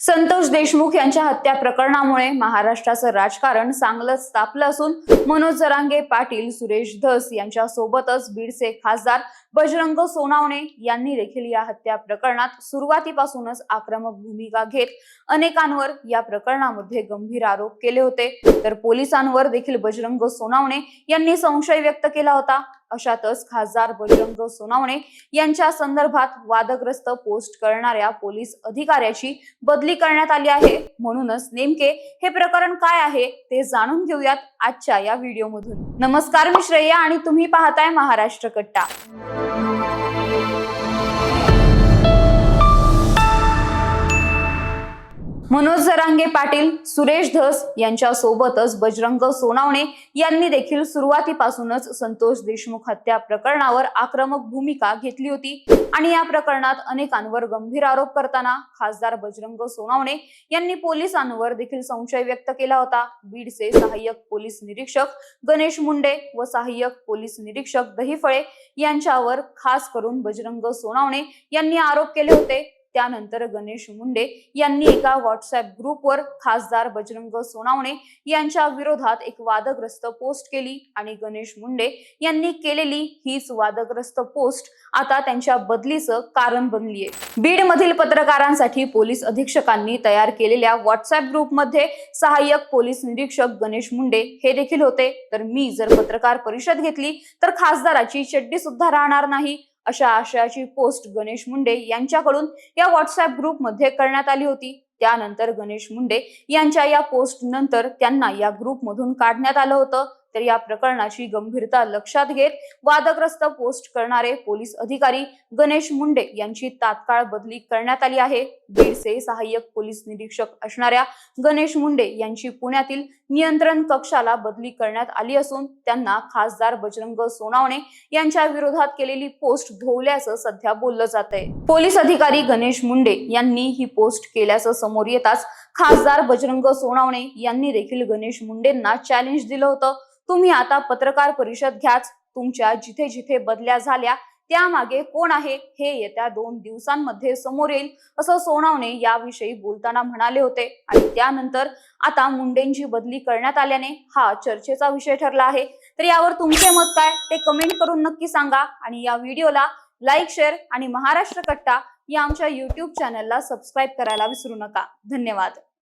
संतोष देशमुख यांच्या हत्या प्रकरणामुळे महाराष्ट्राचं राजकारण चांगलंच तापलं असून मनोज जरांगे पाटील सुरेश धस यांच्या सोबतच बीडचे खासदार बजरंग सोनावणे यांनी देखील या हत्या प्रकरणात सुरुवातीपासूनच आक्रमक भूमिका घेत अनेकांवर या प्रकरणामध्ये गंभीर आरोप केले होते. तर पोलिसांवर देखील बजरंग सोनावणे यांनी संशय व्यक्त केला होता. अशातच खासदार बजरंग सोनावणे यांच्या संदर्भात वादग्रस्त पोस्ट करणाऱ्या पोलीस अधिकाऱ्याची बदली करण्यात आली आहे. म्हणूनच नेमके हे प्रकरण काय आहे ते जाणून घेऊयात आजच्या या व्हिडिओमधून. नमस्कार मी श्रेया आणि तुम्ही पाहताय महाराष्ट्र कट्टा. thank you मनोज जरांगे पाटील सुरेश धस यांच्या सोबतच बजरंग सोनावणे यांनी देखील सुरुवातीपासूनच संतोष देशमुख हत्या प्रकरणावर आक्रमक भूमिका घेतली होती. आणि या प्रकरणात अनेकांवर गंभीर आरोप करताना खासदार बजरंग सोनावणे यांनी पोलिसांवर देखील संशय व्यक्त केला होता. बीडचे सहाय्यक पोलीस निरीक्षक गणेश मुंडे व सहाय्यक पोलीस निरीक्षक दहिफळे यांच्यावर खास करून बजरंग सोनावणे यांनी आरोप केले होते. त्यानंतर गणेश मुंडे यांनी एका व्हॉट्सअप ग्रुपवर खासदार बजरंग सोनावणे यांच्या विरोधात एक वादग्रस्त पोस्ट केली आणि गणेश मुंडे यांनी केलेली हीच वादग्रस्त पोस्ट आता त्यांच्या बदलीचं कारण बनलीय. बीड मधील पत्रकारांसाठी पोलीस अधीक्षकांनी तयार केलेल्या व्हॉट्सअप ग्रुपमध्ये सहाय्यक पोलीस निरीक्षक गणेश मुंडे हे देखील होते. तर मी जर पत्रकार परिषद घेतली तर खासदाराची चड्डी सुद्धा राहणार नाही. अशा आशयाची पोस्ट गणेश मुंडे यांच्याकडून या व्हॉट्सअप ग्रुपमध्ये करण्यात आली होती. त्यानंतर गणेश मुंडे यांच्या या पोस्ट नंतर त्यांना या ग्रुपमधून काढण्यात आलं होतं. तर या प्रकरणाची गंभीरता लक्षात घेत वादग्रस्त पोस्ट करणारे पोलीस अधिकारी गणेश मुंडे यांची तात्काळ बदली करण्यात आली आहे. बीडचे सहाय्यक पोलीस निरीक्षक असणाऱ्या गणेश मुंडे यांची पुण्यातील नियंत्रण कक्षाला बदली करण्यात आली असून त्यांना खासदार बजरंग सोनावणे यांच्या विरोधात केलेली पोस्ट धोवल्याचं सध्या बोललं जात आहे पोलीस अधिकारी गणेश मुंडे यांनी ही पोस्ट केल्याचं समोर येताच खासदार बजरंग सोनावणे यांनी देखील गणेश मुंडेंना चॅलेंज दिलं होतं. तुम्ही आता पत्रकार परिषद घ्याच. तुमच्या जिथे जिथे बदल्या झाल्या त्यामागे कोण आहे हे येत्या दोन दिवसांमध्ये समोर येईल असं सोनावणे याविषयी बोलताना म्हणाले होते. आणि त्यानंतर आता मुंडेंची बदली करण्यात आल्याने हा चर्चेचा विषय ठरला आहे. तर यावर तुमचे मत काय? ते कमेंट करून नक्की सांगा. आणि या व्हिडिओला लाईक शेअर आणि महाराष्ट्र कट्टा या आमच्या युट्यूब चॅनलला सबस्क्राईब करायला विसरू नका. धन्यवाद.